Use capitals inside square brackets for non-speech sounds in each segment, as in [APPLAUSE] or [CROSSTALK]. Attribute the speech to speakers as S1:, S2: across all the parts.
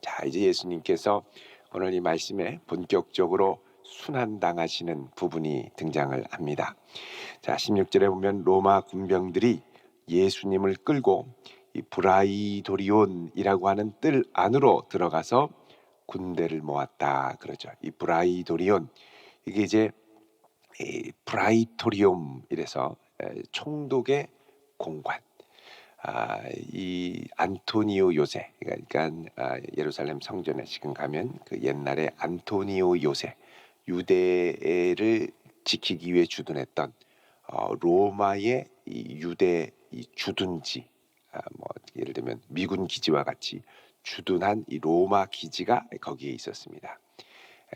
S1: 자, 이제 예수님께서 오늘 이 말씀에 본격적으로 순환당하시는 부분이 등장을 합니다. 자, 16절에 보면 로마 군병들이 예수님을 끌고 이 브라이도리온이라고 하는 뜰 안으로 들어가서 군대를 모았다 그러죠. 이 브라이도리온 이게 이제 이 브라이토리움 이래서 에, 총독의 공관. 아, 이 안토니오 요새 그러니까 아, 예루살렘 성전에 지금 가면 그 옛날에 안토니오 요새 유대를 지키기 위해 주둔했던 어, 로마의 이 유대 이 주둔지 아, 뭐 예를 들면 미군 기지와 같이 주둔한 이 로마 기지가 거기에 있었습니다.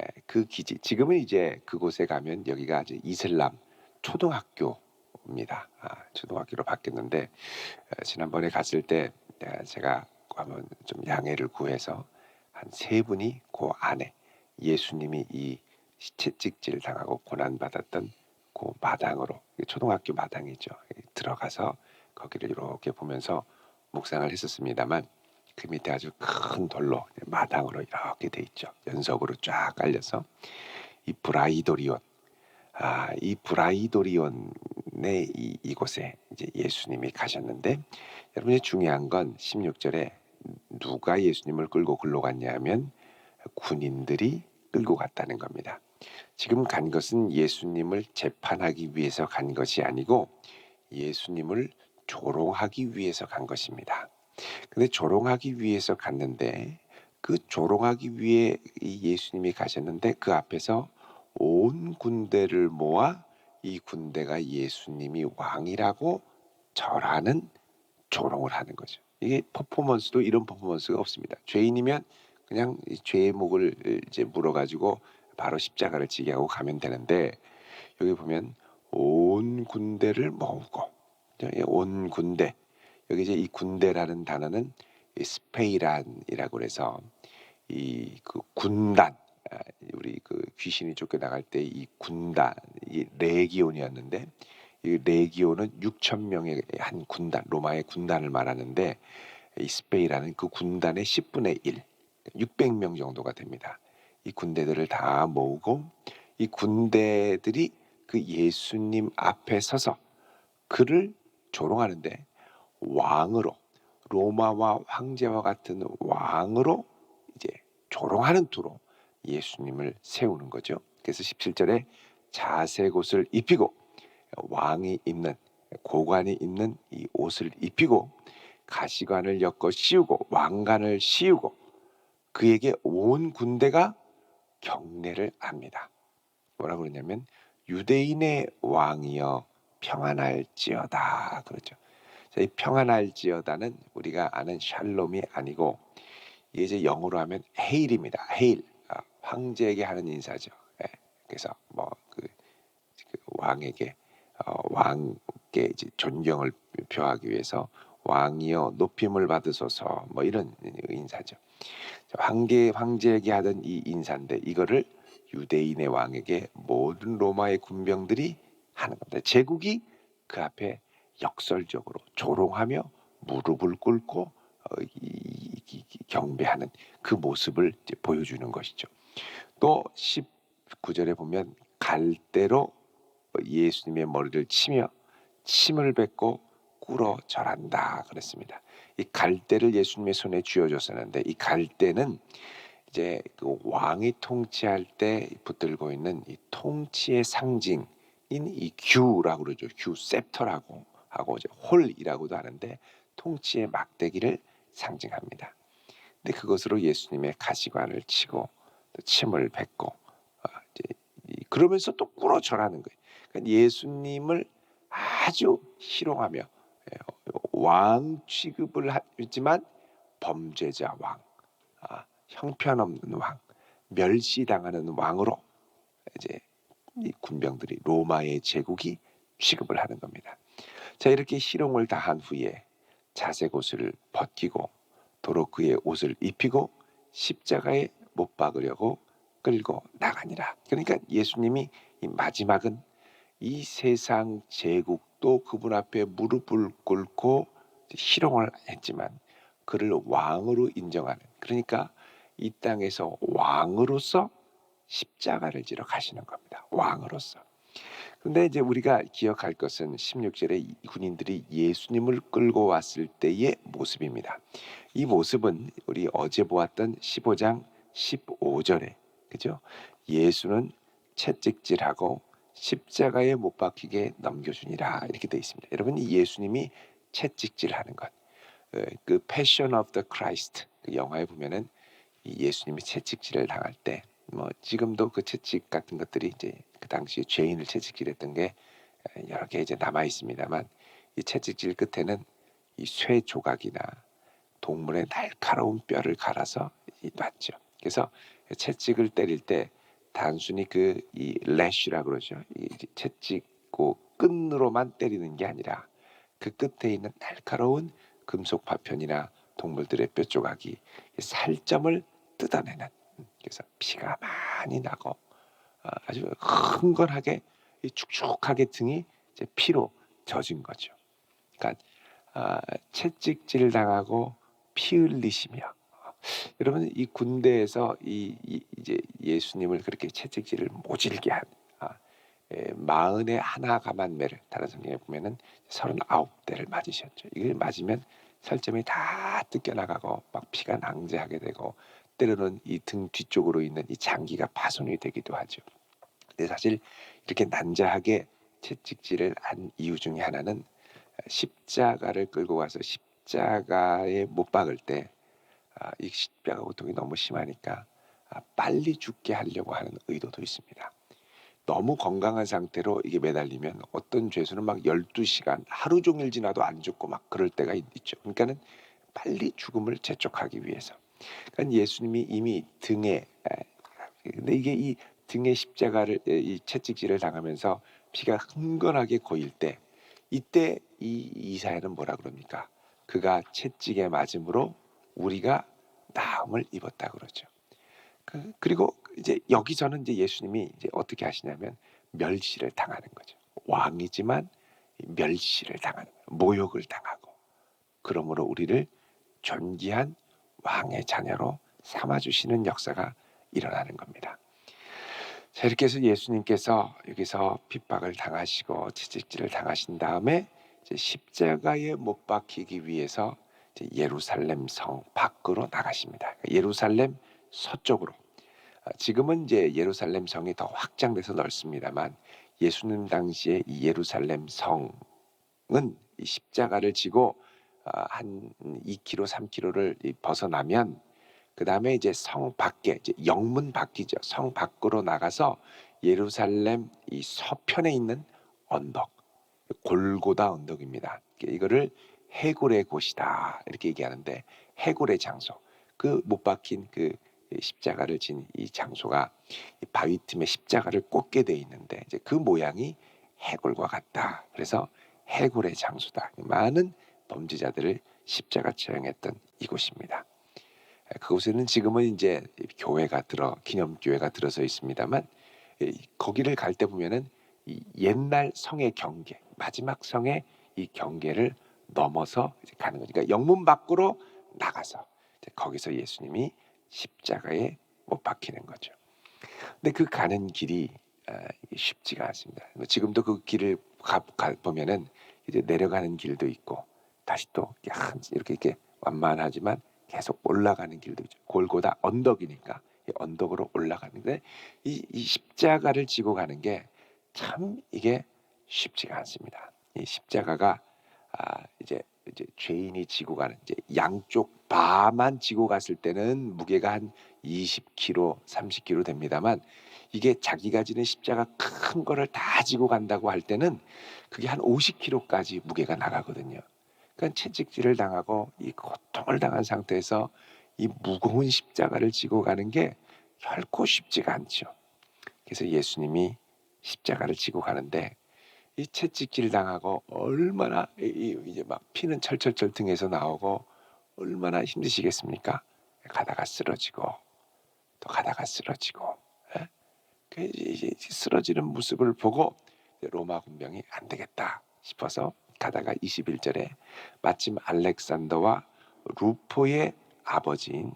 S1: 에, 그 기지 지금은 이제 그곳에 가면 여기가 이제 이슬람 초등학교 입니다. 아, 초등학교로 바뀌었는데 에, 지난번에 갔을 때 에, 제가 한번 좀 양해를 구해서 한 세 분이 그 안에 예수님이 이 시체 찍질 당하고 고난 받았던 그 마당으로 초등학교 마당이죠. 들어가서 거기를 이렇게 보면서 묵상을 했었습니다만 그 밑에 아주 큰 돌로 마당으로 이렇게 돼 있죠. 연석으로 쫙 깔려서 이 브라이도리온 아, 이 브라이도리온 의 이, 이곳에 이제 예수님이 가셨는데 여러분이 중요한 건 16절에 누가 예수님을 끌고 글로 갔냐면 군인들이 끌고 갔다는 겁니다. 지금 간 것은 예수님을 재판하기 위해서 간 것이 아니고 예수님을 조롱하기 위해서 간 것입니다. 근데 조롱하기 위해서 갔는데 그 조롱하기 위해 이 예수님이 가셨는데 그 앞에서 온 군대를 모아 이 군대가 예수님이 왕이라고 절하는 조롱을 하는 거죠. 이게 퍼포먼스도 이런 퍼포먼스가 없습니다. 죄인이면 그냥 이 죄의 목을 이제 물어가지고 바로 십자가를 지게 하고 가면 되는데 여기 보면 온 군대를 모으고 예, 온 군대 여기 이제 이 군대라는 단어는 이 스페이란이라고 그래서 이 그 군단 아, 우리 그 귀신이 쫓겨나갈 때 이 군단 이 레기온이었는데 이 레기온은 6천 명의 한 군단 로마의 군단을 말하는데 이 스페이라는 그 군단의 10분의 1 600명 정도가 됩니다. 이 군대들을 다 모으고 이 군대들이 그 예수님 앞에 서서 그를 조롱하는데 왕으로 로마와 황제와 같은 왕으로 이제 조롱하는 투로 예수님을 세우는 거죠. 그래서 17절에 자색 옷을 입히고 왕이 입는 고관이 입는 이 옷을 입히고 가시관을 엮어 씌우고 왕관을 씌우고 그에게 온 군대가 경례를 합니다. 뭐라 그러냐면 유대인의 왕이여 평안할지어다 그러죠. 자, 이 평안할지어다는 우리가 아는 샬롬이 아니고 이제 영어로 하면 헤일입니다. 헤일 아, 황제에게 하는 인사죠. 예, 그래서 뭐그 그 왕에게 어, 왕께 이제 존경을 표하기 위해서 왕이여 높임을 받으소서 뭐 이런 인사죠. 황제 황제에게 하던 이 인사인데 이거를 유대인의 왕에게 모든 로마의 군병들이 하는 겁니다. 제국이 그 앞에 역설적으로 조롱하며 무릎을 꿇고 어, 경배하는 그 모습을 보여주는 것이죠. 또 19절에 보면 갈대로 예수님의 머리를 치며 침을 뱉고 꿇어 절한다 그랬습니다. 이 갈대를 예수님의 손에 쥐어줬었는데 이 갈대는 이제 그 왕이 통치할 때 붙들고 있는 이 통치의 상징인 이 규라고 그러죠. 규 셉터라고 하고 이제 홀이라고도 하는데 통치의 막대기를 상징합니다. 근데 그것으로 예수님의 가시관을 치고 또 침을 뱉고 어, 이제 그러면서 또 꿇어 절하는 거예요. 그러니까 예수님을 아주 희롱하며 예, 왕 취급을 하지만 범죄자 왕, 아, 형편없는 왕, 멸시당하는 왕으로 이제 이 군병들이 로마의 제국이 취급을 하는 겁니다. 자 이렇게 희롱을 다한 후에 자색 옷을 벗기고 도로 그의 옷을 입히고 십자가에 못 박으려고 끌고 나가니라. 그러니까 예수님이 이 마지막은 이 세상 제국도 그분 앞에 무릎을 꿇고 희롱을 했지만 그를 왕으로 인정하는 그러니까 이 땅에서 왕으로서 십자가를 지러 가시는 겁니다. 왕으로서. 근데 이제 우리가 기억할 것은 16절에 이 군인들이 예수님을 끌고 왔을 때의 모습입니다. 이 모습은 우리 어제 보았던 15장 15절에 그죠? 예수는 채찍질하고 십자가에 못 박히게 넘겨주니라 이렇게 돼 있습니다. 여러분 이 예수님이 채찍질하는 것, 어, 그 of the Christ 그 영화에 보면은 이 예수님이 채찍질을 당할 때, 뭐 지금도 그 채찍 같은 것들이 이제 그 당시에 죄인을 채찍질했던 게 에, 여러 개 이제 남아 있습니다만 이 채찍질 끝에는 이 쇠 조각이나 동물의 날카로운 뼈를 갈아서 이 놨죠. 그래서 채찍을 때릴 때 단순히 그 이 래쉬라 그러죠. 이 채찍고 끈으로만 때리는 게 아니라 그 끝에 있는 날카로운 금속 파편이나 동물들의 뼈 조각이 살점을 뜯어내는 그래서 피가 많이 나고 어, 아주 흥건하게 이 축축하게 등이 피로 젖은 거죠. 그러니까 아, 채찍질 당하고 피 흘리시며 어, 여러분 이 군대에서 이, 이 이 제 예수님을 그렇게 채찍질을 모질게 한 아, 에, 마흔의 하나 가만매를 다른 성경에 보면은 서른아홉 대를 맞으셨죠. 이걸 맞으면 살점이 다 뜯겨 나가고 막 피가 낭자하게 되고 때로는 이 등 뒤쪽으로 있는 이 장기가 파손이 되기도 하죠. 근데 사실 이렇게 난자하게 채찍질을 한 이유 중에 하나는 십자가를 끌고 가서 십자가에 못 박을 때 아, 이 십자가 고통이 너무 심하니까 아, 빨리 죽게 하려고 하는 의도도 있습니다. 너무 건강한 상태로 이게 매달리면 어떤 죄수는 막 12시간 하루 종일 지나도 안 죽고 막 그럴 때가 있- 있죠. 그러니까는 빨리 죽음을 재촉하기 위해서. 그러니까 예수님이 이미 등에 에, 근데 이게 이 등에 십자가를 에, 이 채찍질을 당하면서 피가 흥건하게 고일 때 이때 이 이사야는 뭐라 그럽니까? 그가 채찍에 맞음으로 우리가 나음을 입었다 그러죠. 그, 그리고 이제 여기서는 이제 예수님이 이제 어떻게 하시냐면 멸시를 당하는 거죠. 왕이지만 멸시를 당하는. 모욕을 당하고 그러므로 우리를 존귀한 왕의 자녀로 삼아 주시는 역사가 일어나는 겁니다. 자 이렇게 해서 예수님께서 여기서 핍박을 당하시고 채찍질을 당하신 다음에 십자가에 못 박히기 위해서 예루살렘 성 밖으로 나가십니다. 예루살렘 서쪽으로 아, 지금은 이제 예루살렘 성이 더 확장돼서 넓습니다만 예수님 당시에 이 예루살렘 성은 이 십자가를 지고 아, 한 2km, 3km를 벗어나면 그 다음에 이제 성 밖에 이제 영문 밖이죠. 성 밖으로 나가서 예루살렘 이 서편에 있는 언덕 골고다 언덕입니다. 이거를 해골의 곳이다 이렇게 얘기하는데 해골의 장소 그 못 박힌 그 십자가를 진 이 장소가 이 바위 틈에 십자가를 꽂게 돼 있는데 이제 그 모양이 해골과 같다. 그래서 해골의 장소다. 많은 범죄자들을 십자가 처형했던 이곳입니다. 그곳에는 지금은 이제 교회가 들어 기념 교회가 들어서 있습니다만 이- 거기를 갈 때 보면은 이 옛날 성의 경계 마지막 성의 이 경계를 넘어서 가는 거니까 영문 밖으로 나가서 거기서 예수님이 십자가에 못 박히는 거죠. 근데 그 가는 길이 아, 쉽지가 않습니다. 뭐 지금도 그 길을 가, 가 보면은 이제 내려가는 길도 있고 다시 또 이렇게 한- 이렇게 완만하지만 계속 올라가는 길도 있죠. 골고다 언덕이니까 이 언덕으로 올라가는데 이, 이 십자가를 지고 가는 게 참 이게 쉽지가 않습니다. 이 십자가가 아, 이제 이제 죄인이 지고 가는 이제 양쪽 바만 지고 갔을 때는 무게가 한 20kg, 30kg 됩니다만 이게 자기가 지는 십자가 큰 거를 다 지고 간다고 할 때는 그게 한 50kg까지 무게가 나가거든요. 그러니까 채찍질을 당하고 이 고통을 당한 상태에서 이 무거운 십자가를 지고 가는 게 결코 쉽지가 않죠. 그래서 예수님이 십자가를 지고 가는데 이 채찍질 당하고 얼마나 이제 막 피는 철철철 등에서 나오고 얼마나 힘드시겠습니까? 가다가 쓰러지고 또 가다가 쓰러지고 예? 그 쓰러지는 모습을 보고 로마 군병이 안 되겠다 싶어서 가다가 21절에 마침 알렉산더와 루포의 아버지인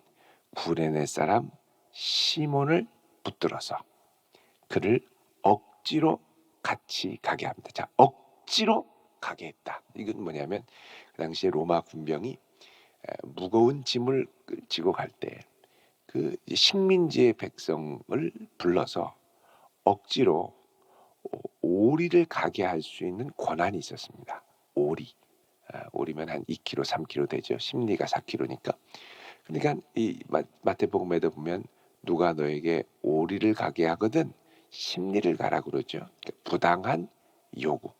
S1: 구레네 사람 시몬을 붙들어서 그를 억지로 같이 가게 합니다. 자, 억지로 가게 했다. 이건 뭐냐면 그 당시에 로마 군병이 에, 무거운 짐을 지고 갈 때 그 식민지의 백성을 불러서 억지로 오- 오리를 가게 할 수 있는 권한이 있었습니다. 오리. 아, 오리면 한 2kg, 3kg 되죠. 심리가 4kg니까. 그러니까 이 마- 마태복음에도 보면 누가 너에게 오리를 가게 하거든 심리를 가라 그러죠. 그러니까 부당한 요구.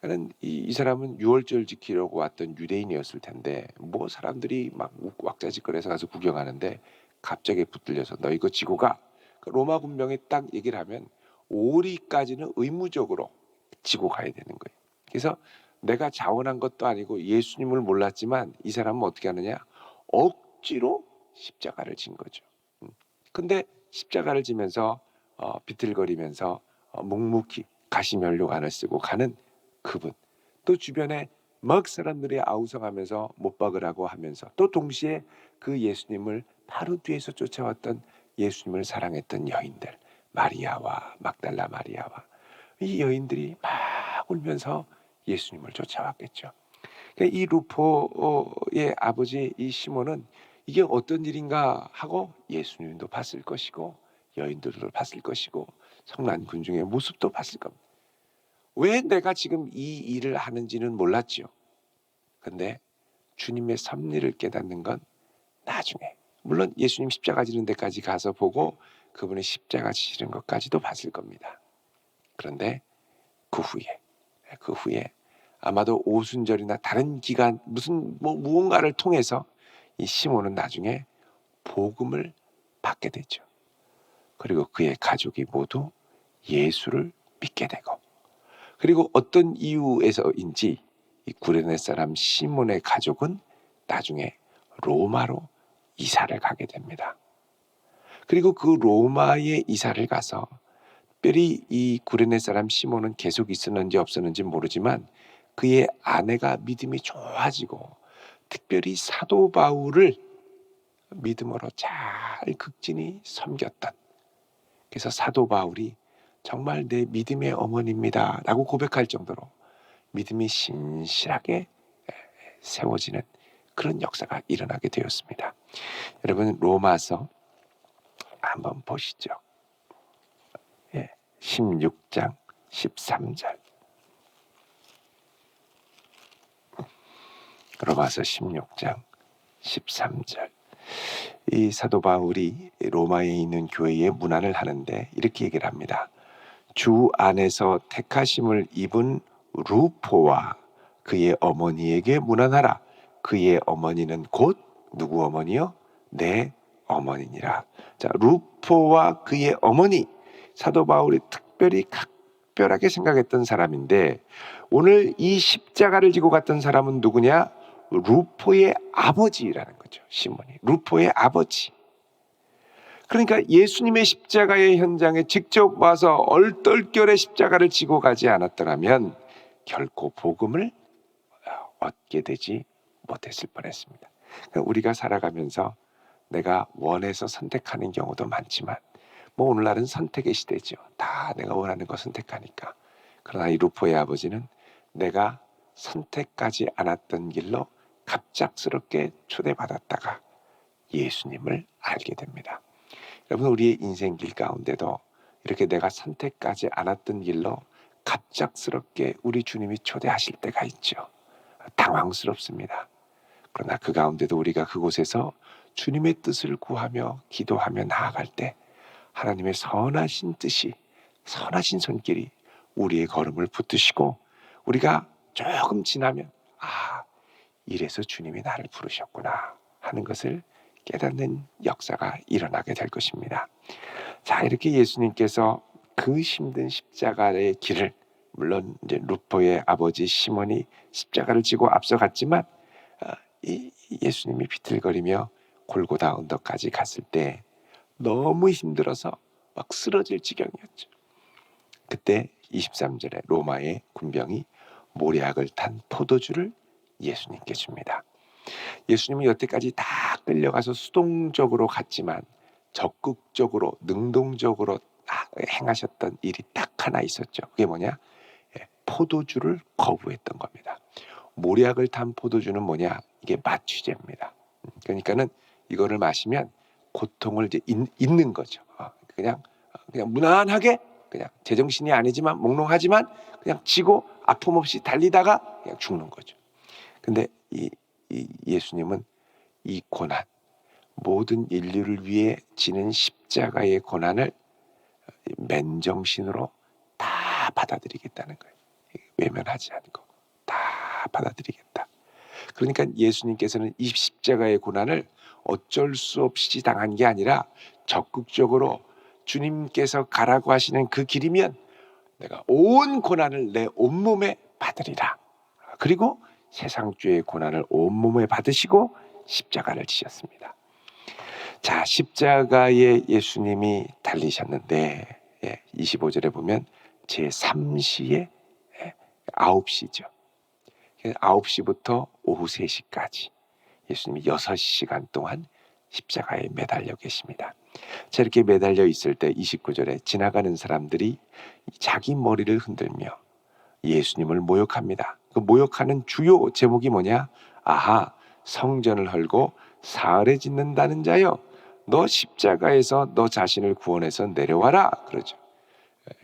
S1: 그는 이, 이 사람은 유월절 지키려고 왔던 유대인이었을 텐데 뭐 사람들이 막 왁자지껄해서 가서 구경하는데 갑자기 붙들려서 너 이거 지고 가. 그 로마 군병이 딱 얘기를 하면 오리까지는 의무적으로 지고 가야 되는 거예요. 그래서 내가 자원한 것도 아니고 예수님을 몰랐지만 이 사람은 어떻게 하느냐 억지로 십자가를 진 거죠. 음. 근데 십자가를 지면서 어, 비틀거리면서 어, 묵묵히 가시면류관을 쓰고 가는 그분 또 주변에 막 사람들이 아우성하면서 못 박으라고 하면서 또 동시에 그 예수님을 바로 뒤에서 쫓아왔던 예수님을 사랑했던 여인들 마리아와 막달라 마리아와 이 여인들이 막 울면서 예수님을 쫓아왔겠죠. 그러니까 이 루포의 아버지 이 시몬은 이게 어떤 일인가 하고 예수님도 봤을 것이고 여인들도 봤을 것이고 성난 군중의 모습도 봤을 겁니다. 왜 내가 지금 이 일을 하는지는 몰랐지요. 근데 주님의 섭리를 깨닫는 건 나중에 물론 예수님 십자가 지는 데까지 가서 보고 그분의 십자가 지시는 것까지도 봤을 겁니다. 그런데 그 후에 그 후에 아마도 오순절이나 다른 기간 무슨 뭐 무언가를 통해서 이 시몬은 나중에 복음을 받게 되죠. 그리고 그의 가족이 모두 예수를 믿게 되고 그리고 어떤 이유에서인지 이 구레네 사람 시몬의 가족은 나중에 로마로 이사를 가게 됩니다. 그리고 그 로마에 이사를 가서 특별히 이 구레네 사람 시몬은 계속 있었는지 없었는지 모르지만 그의 아내가 믿음이 좋아지고 특별히 사도 바울을 믿음으로 잘 극진히 섬겼던 그래서 사도 바울이 정말 내 믿음의 어머니입니다 라고 고백할 정도로 믿음이 신실하게 세워지는 그런 역사가 일어나게 되었습니다. 여러분 로마서 한번 보시죠. 예, 16장 13절. 로마서 16장 13절. 이 사도 바울이 로마에 있는 교회에 문안을 하는데 이렇게 얘기를 합니다. 주 안에서 택하심을 입은 루포와 그의 어머니에게 문안하라. 그의 어머니는 곧 누구 어머니요? 내 어머니니라. 자, 루포와 그의 어머니 사도 바울이 특별히 각별하게 생각했던 사람인데 오늘 이 십자가를 지고 갔던 사람은 누구냐? 루포의 아버지라는 거죠. 시몬이 루포의 아버지. 그러니까 예수님의 십자가의 현장에 직접 와서 얼떨결에 십자가를 지고 가지 않았더라면 결코 복음을 얻게 되지 못했을 뻔했습니다. 그러니까 우리가 살아가면서 내가 원해서 선택하는 경우도 많지만 뭐 오늘날은 선택의 시대죠. 다 내가 원하는 거 선택하니까. 그러나 이 루포의 아버지는 내가 선택하지 않았던 길로 갑작스럽게 초대받았다가 예수님을 알게 됩니다. 여러분 우리의 인생 길 가운데도 이렇게 내가 선택하지 않았던 길로 갑작스럽게 우리 주님이 초대하실 때가 있죠. 당황스럽습니다. 그러나 그 가운데도 우리가 그곳에서 주님의 뜻을 구하며 기도하며 나아갈 때 하나님의 선하신 뜻이 선하신 손길이 우리의 걸음을 붙드시고 우리가 조금 지나면 아 이래서 주님이 나를 부르셨구나 하는 것을 깨닫는 역사가 일어나게 될 것입니다. 자 이렇게 예수님께서 그 힘든 십자가의 길을 물론 이제 루포의 아버지 시몬이 십자가를 지고 앞서갔지만 어, 이 예수님이 비틀거리며 골고다 언덕까지 갔을 때 너무 힘들어서 막 쓰러질 지경이었죠. 그때 23절에 로마의 군병이 모략을 탄 포도주를 예수님께 줍니다. 예수님은 여태까지 다 끌려가서 수동적으로 갔지만 적극적으로 능동적으로 하- 행하셨던 일이 딱 하나 있었죠. 그게 뭐냐? 예, 포도주를 거부했던 겁니다. 모략을 탄 포도주는 뭐냐? 이게 마취제입니다. 음, 그러니까는 이거를 마시면 고통을 이제 잊, 잊는 거죠. 어, 그냥 그냥 무난하게 그냥 제정신이 아니지만 몽롱하지만 그냥 지고 아픔 없이 달리다가 그냥 죽는 거죠. 근데 이, 이 예수님은 이 고난 모든 인류를 위해 지는 십자가의 고난을 맨정신으로 다 받아들이겠다는 거예요. 외면하지 않고 다 받아들이겠다. 그러니까 예수님께서는 이 십자가의 고난을 어쩔 수 없이 당한 게 아니라 적극적으로 주님께서 가라고 하시는 그 길이면 내가 온 고난을 내 온몸에 받으리라. 그리고 세상 죄의 고난을 온몸에 받으시고 십자가를 지셨습니다. 자, 십자가에 예수님이 달리셨는데 예, 25절에 보면 제 3시에 예, 9시죠. 9시부터 오후 3시까지 예수님이 6시간 동안 십자가에 매달려 계십니다. 자, 이렇게 매달려 있을 때 29절에 지나가는 사람들이 자기 머리를 흔들며 예수님을 모욕합니다. 그 모욕하는 주요 제목이 뭐냐? 아하, 성전을 헐고 사흘에 짓는다는 자여, 너 십자가에서 너 자신을 구원해서 내려와라. 그러죠.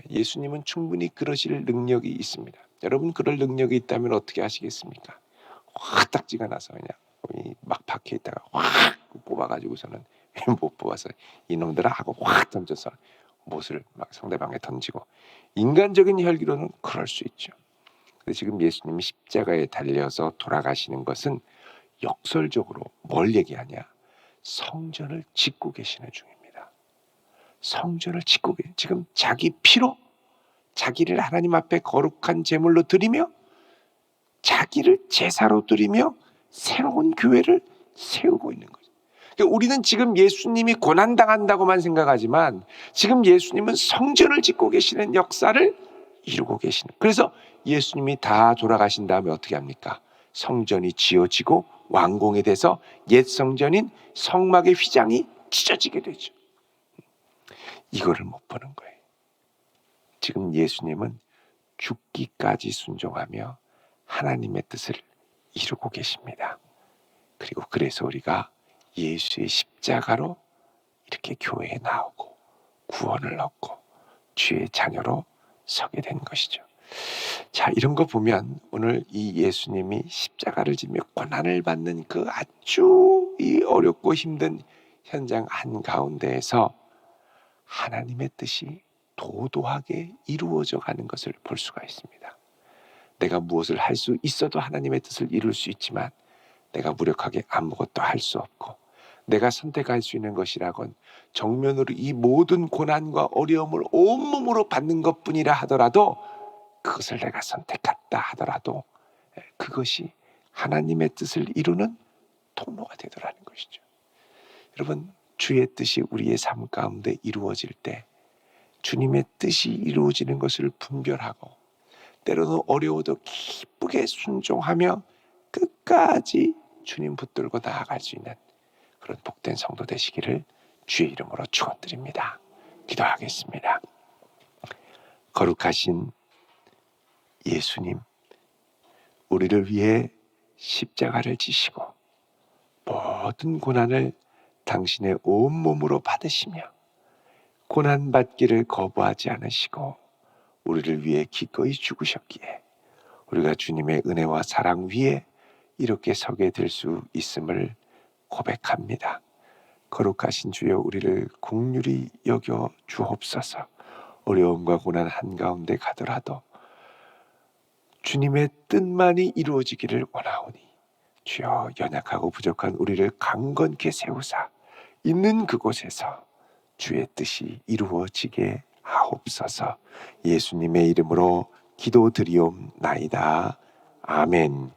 S1: 예수님은 충분히 그러실 능력이 있습니다. 여러분 그럴 능력이 있다면 어떻게 하시겠습니까? 확 딱지가 나서 그냥 막 박혀 있다가 확 뽑아가지고서는 [LAUGHS] 못 뽑아서 이놈들아 하고 확 던져서 못을 막 상대방에 던지고 인간적인 혈기로는 그럴 수 있죠. 지금 예수님이 십자가에 달려서 돌아가시는 것은 역설적으로 뭘 얘기하냐? 성전을 짓고 계시는 중입니다. 성전을 짓고 계 지금 자기 피로 자기를 하나님 앞에 거룩한 제물로 드리며 자기를 제사로 드리며 새로운 교회를 세우고 있는 거죠. 그러니까 우리는 지금 예수님이 고난 당한다고만 생각하지만 지금 예수님은 성전을 짓고 계시는 역사를 이루고 계시는. 그래서 예수님이 다 돌아가신 다음에 어떻게 합니까? 성전이 지어지고 완공이 돼서 옛 성전인 성막의 휘장이 찢어지게 되죠. 이거를 못 보는 거예요. 지금 예수님은 죽기까지 순종하며 하나님의 뜻을 이루고 계십니다. 그리고 그래서 우리가 예수의 십자가로 이렇게 교회에 나오고 구원을 얻고 주의 자녀로 서게 된 것이죠. 자, 이런 거 보면 오늘 이 예수님이 십자가를 지며 고난을 받는 그 아주 이 어렵고 힘든 현장 한가운데에서 하나님의 뜻이 도도하게 이루어져 가는 것을 볼 수가 있습니다. 내가 무엇을 할 수 있어도 하나님의 뜻을 이룰 수 있지만 내가 무력하게 아무것도 할 수 없고 내가 선택할 수 있는 것이라곤 정면으로 이 모든 고난과 어려움을 온몸으로 받는 것뿐이라 하더라도 그것을 내가 선택했다 하더라도 그것이 하나님의 뜻을 이루는 통로가 되더라는 것이죠. 여러분 주의 뜻이 우리의 삶 가운데 이루어질 때 주님의 뜻이 이루어지는 것을 분별하고 때로는 어려워도 기쁘게 순종하며 끝까지 주님 붙들고 나아갈 수 있는 그런 복된 성도 되시기를 주의 이름으로 축원드립니다. 기도하겠습니다. 거룩하신 예수님, 우리를 위해 십자가를 지시고 모든 고난을 당신의 온 몸으로 받으시며 고난 받기를 거부하지 않으시고 우리를 위해 기꺼이 죽으셨기에 우리가 주님의 은혜와 사랑 위에 이렇게 서게 될 수 있음을 고백합니다. 거룩하신 주여 우리를 국률이 여겨 주옵소서. 어려움과 고난 한가운데 가더라도 주님의 뜻만이 이루어지기를 원하오니 주여 연약하고 부족한 우리를 강건케 세우사 있는 그곳에서 주의 뜻이 이루어지게 하옵소서. 예수님의 이름으로 기도드리옵나이다. 아멘.